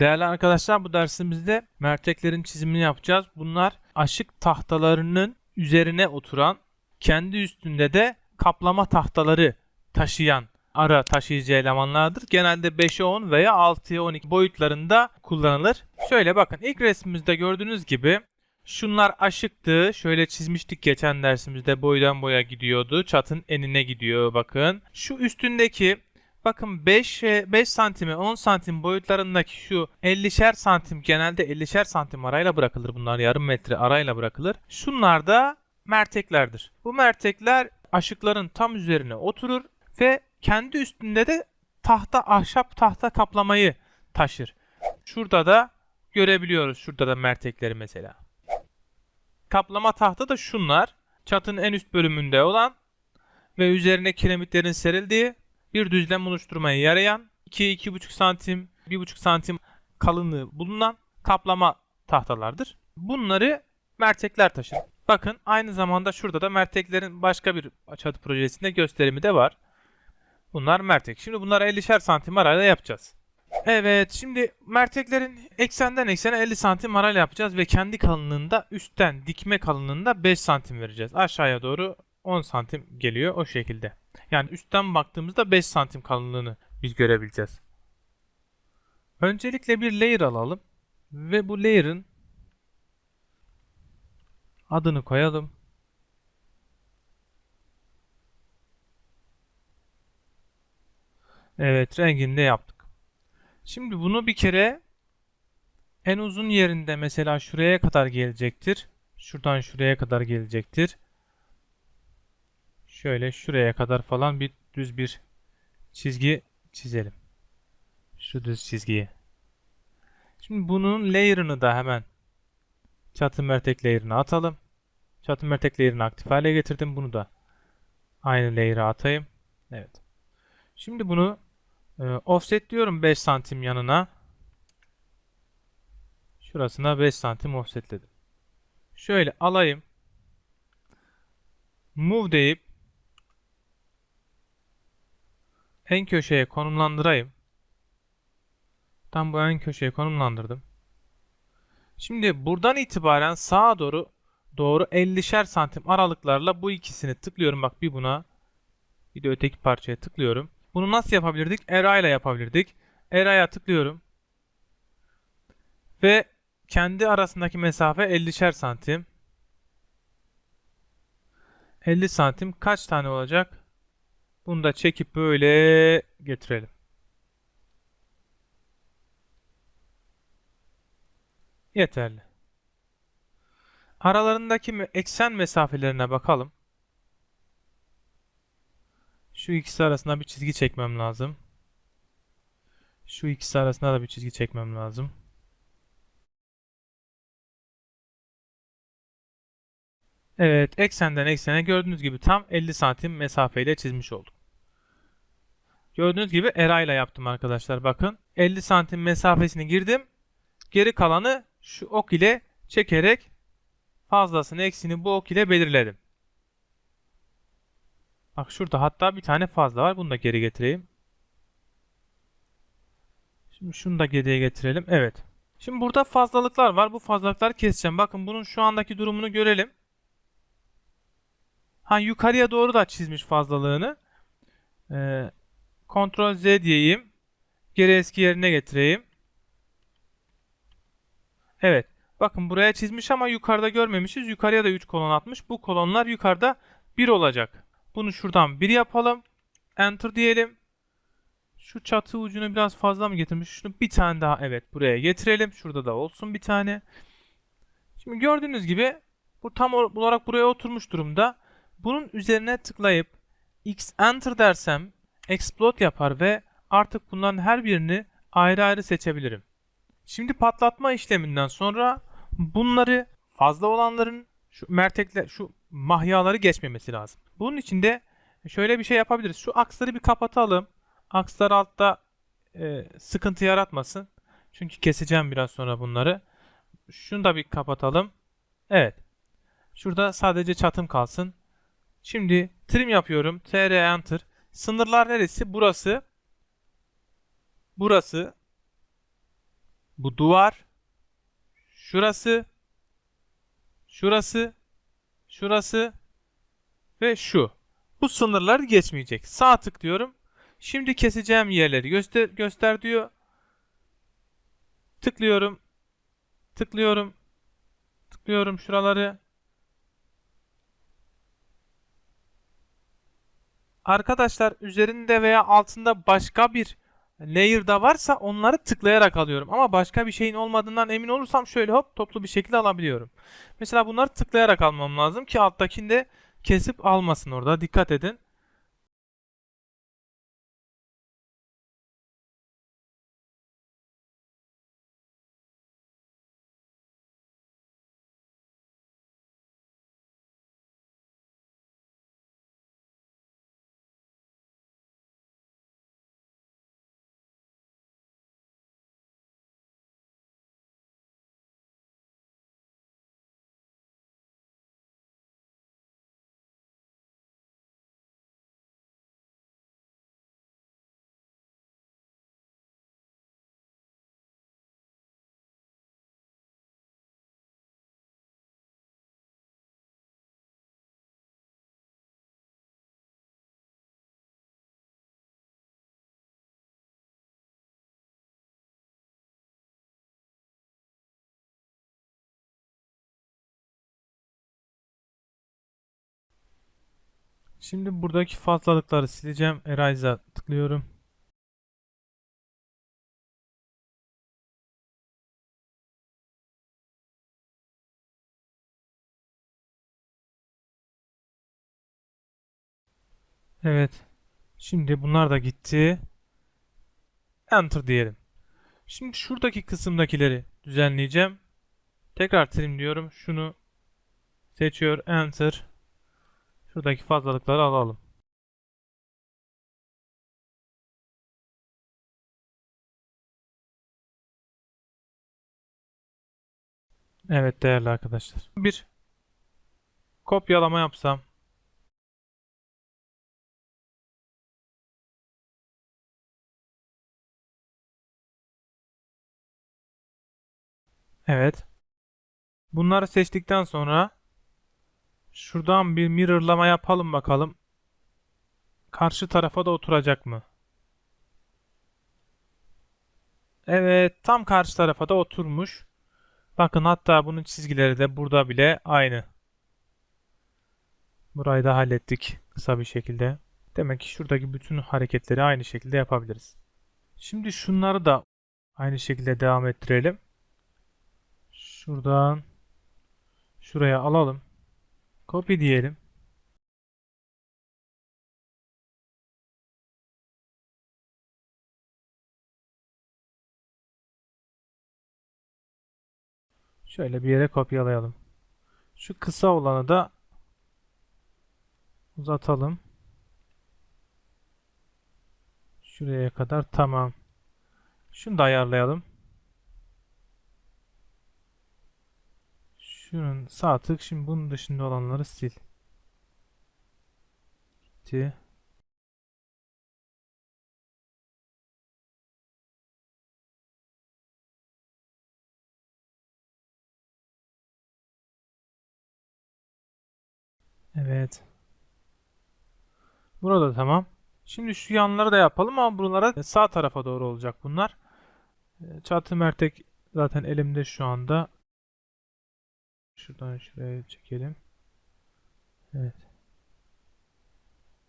Değerli arkadaşlar bu dersimizde merteklerin çizimini yapacağız. Bunlar aşık tahtalarının üzerine oturan, kendi üstünde de kaplama tahtaları taşıyan ara taşıyıcı elemanlardır. Genelde 5'e 10 veya 6'ya 12 boyutlarında kullanılır. Şöyle bakın ilk resmimizde gördüğünüz gibi şunlar aşıktı. Şöyle çizmiştik geçen dersimizde boydan boya gidiyordu. Çatın enine gidiyor bakın. Şu üstündeki Bakın 5 5 santime 10 santim boyutlarındaki şu 50'şer santim genelde 50'şer santim arayla bırakılır bunlar yarım metre arayla bırakılır. Şunlar da merteklerdir. Bu mertekler aşıkların tam üzerine oturur ve kendi üstünde de tahta ahşap tahta kaplamayı taşır. Şurada da görebiliyoruz şurada da mertekleri mesela. Kaplama tahta da şunlar. Çatının en üst bölümünde olan ve üzerine kiremitlerin serildiği bir düzlem oluşturmaya yarayan 2-2,5 santim 1,5 santim kalınlığı bulunan kaplama tahtalardır. Bunları mertekler taşır. Bakın aynı zamanda şurada da merteklerin başka bir çatı projesinde gösterimi de var. Bunlar mertek. Şimdi bunları 50'şer santim arayla yapacağız. Evet şimdi merteklerin eksenden eksene 50 santim arayla yapacağız ve kendi kalınlığında üstten dikme kalınlığında 5 santim vereceğiz. Aşağıya doğru 10 santim geliyor o şekilde. Yani üstten baktığımızda 5 santim kalınlığını biz görebileceğiz. Öncelikle bir layer alalım ve bu layer'ın adını koyalım. Evet rengini de yaptık. Şimdi bunu bir kere en uzun yerinde mesela şuraya kadar gelecektir. Şuradan şuraya kadar gelecektir. Şöyle şuraya kadar falan bir düz bir çizgi çizelim. Şu düz çizgiyi. Şimdi bunun layer'ını da hemen çatı mertek layer'ına atalım. Çatı mertek layer'ını aktif hale getirdim. Bunu da aynı layer'a atayım. Evet. Şimdi bunu e, offset diyorum 5 santim yanına. Şurasına 5 santim offsetledim. Şöyle alayım. Move deyip en köşeye konumlandırayım. Tam bu en köşeye konumlandırdım. Şimdi buradan itibaren sağa doğru doğru 50'şer santim aralıklarla bu ikisini tıklıyorum. Bak bir buna bir de öteki parçaya tıklıyorum. Bunu nasıl yapabilirdik? Era ile yapabilirdik. Era'ya tıklıyorum. Ve kendi arasındaki mesafe 50'şer santim. 50 santim kaç tane olacak? Bunu da çekip böyle getirelim. Yeterli. Aralarındaki eksen mesafelerine bakalım. Şu ikisi arasında bir çizgi çekmem lazım. Şu ikisi arasında da bir çizgi çekmem lazım. Evet, eksenden eksene gördüğünüz gibi tam 50 santim mesafeyle çizmiş olduk. Gördüğünüz gibi era ile yaptım arkadaşlar. Bakın 50 santim mesafesini girdim. Geri kalanı şu ok ile çekerek fazlasını eksini bu ok ile belirledim. Bak şurada hatta bir tane fazla var. Bunu da geri getireyim. Şimdi şunu da geriye getirelim. Evet. Şimdi burada fazlalıklar var. Bu fazlalıkları keseceğim. Bakın bunun şu andaki durumunu görelim. Ha yukarıya doğru da çizmiş fazlalığını. Ee, Ctrl Z diyeyim. Geri eski yerine getireyim. Evet. Bakın buraya çizmiş ama yukarıda görmemişiz. Yukarıya da 3 kolon atmış. Bu kolonlar yukarıda 1 olacak. Bunu şuradan 1 yapalım. Enter diyelim. Şu çatı ucunu biraz fazla mı getirmiş? Şunu bir tane daha evet buraya getirelim. Şurada da olsun bir tane. Şimdi gördüğünüz gibi bu tam olarak buraya oturmuş durumda. Bunun üzerine tıklayıp X Enter dersem explode yapar ve artık bunların her birini ayrı ayrı seçebilirim. Şimdi patlatma işleminden sonra bunları fazla olanların şu mertekler şu mahyaları geçmemesi lazım. Bunun için de şöyle bir şey yapabiliriz. Şu aksları bir kapatalım. Akslar altta e, sıkıntı yaratmasın. Çünkü keseceğim biraz sonra bunları. Şunu da bir kapatalım. Evet. Şurada sadece çatım kalsın. Şimdi trim yapıyorum. tr enter. Sınırlar neresi? Burası. Burası. bu duvar, şurası, şurası, şurası ve şu. Bu sınırlar geçmeyecek. Sağ tıklıyorum. Şimdi keseceğim yerleri göster, göster diyor. Tıklıyorum. Tıklıyorum. Tıklıyorum şuraları. Arkadaşlar üzerinde veya altında başka bir layer'da varsa onları tıklayarak alıyorum. Ama başka bir şeyin olmadığından emin olursam şöyle hop toplu bir şekilde alabiliyorum. Mesela bunları tıklayarak almam lazım ki alttakini de kesip almasın orada. Dikkat edin. Şimdi buradaki fazlalıkları sileceğim. Erase'a tıklıyorum. Evet. Şimdi bunlar da gitti. Enter diyelim. Şimdi şuradaki kısımdakileri düzenleyeceğim. Tekrar trim diyorum. Şunu seçiyor. Enter. Şuradaki fazlalıkları alalım. Evet değerli arkadaşlar. Bir kopyalama yapsam. Evet. Bunları seçtikten sonra şuradan bir mirrorlama yapalım bakalım. Karşı tarafa da oturacak mı? Evet, tam karşı tarafa da oturmuş. Bakın hatta bunun çizgileri de burada bile aynı. Burayı da hallettik kısa bir şekilde. Demek ki şuradaki bütün hareketleri aynı şekilde yapabiliriz. Şimdi şunları da aynı şekilde devam ettirelim. Şuradan şuraya alalım. Copy diyelim. Şöyle bir yere kopyalayalım. Şu kısa olanı da uzatalım. Şuraya kadar tamam. Şunu da ayarlayalım. Şunun sağ tık şimdi bunun dışında olanları sil. Gitti. Evet. Burada tamam. Şimdi şu yanları da yapalım ama buralara sağ tarafa doğru olacak bunlar. Ee, Çatı mertek zaten elimde şu anda. Şuradan şuraya çekelim. Evet.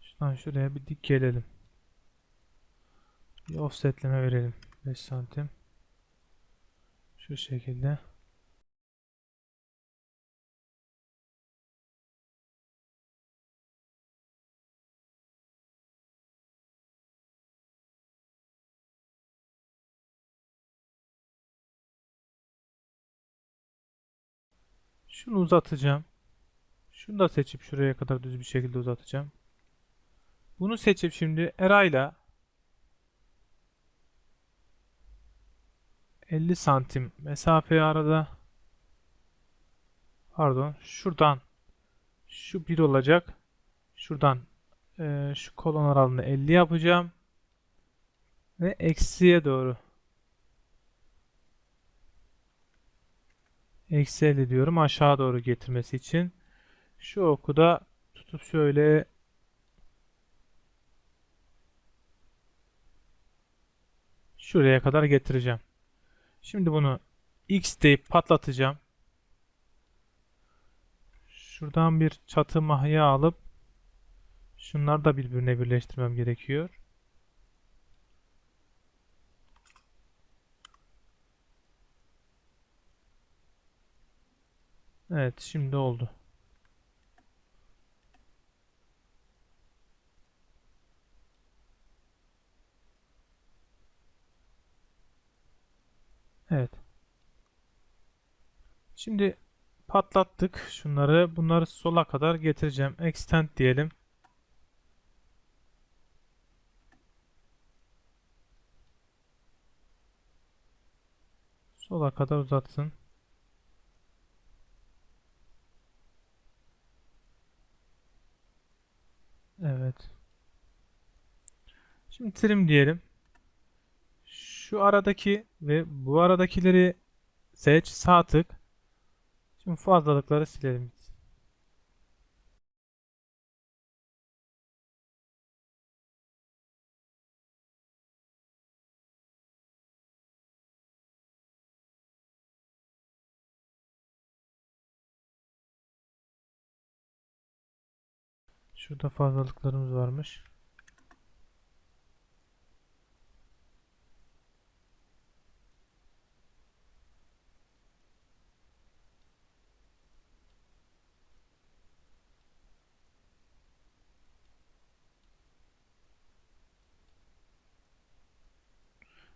Şuradan şuraya bir dik gelelim. Bir offsetleme verelim. 5 santim. Şu şekilde. Şunu uzatacağım. Şunu da seçip şuraya kadar düz bir şekilde uzatacağım. Bunu seçip şimdi erayla 50 santim mesafe arada pardon şuradan şu 1 olacak. Şuradan e, şu kolon aralığını 50 yapacağım. Ve eksiye doğru Eksi 50 diyorum aşağı doğru getirmesi için. Şu oku da tutup şöyle şuraya kadar getireceğim. Şimdi bunu X deyip patlatacağım. Şuradan bir çatı mahya alıp şunları da birbirine birleştirmem gerekiyor. Evet şimdi oldu. Evet. Şimdi patlattık şunları. Bunları sola kadar getireceğim. Extend diyelim. Sola kadar uzatsın. Evet. Şimdi trim diyelim. Şu aradaki ve bu aradakileri seç, sağ tık. Şimdi fazlalıkları silelim. Şurada fazlalıklarımız varmış.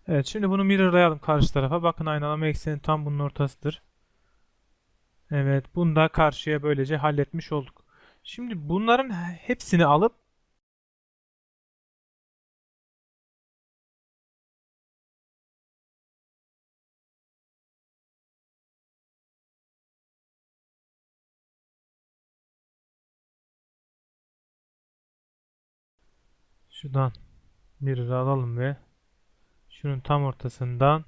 Evet şimdi bunu mirrorlayalım karşı tarafa. Bakın aynalama ekseni tam bunun ortasıdır. Evet bunu da karşıya böylece halletmiş olduk. Şimdi bunların hepsini alıp şuradan mirror alalım ve şunun tam ortasından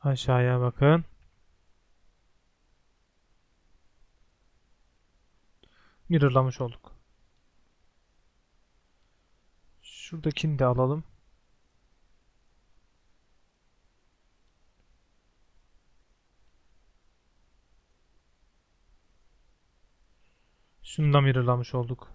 aşağıya bakın. Mirrorlamış olduk. Şuradakini de alalım. Şunu da mirrorlamış olduk.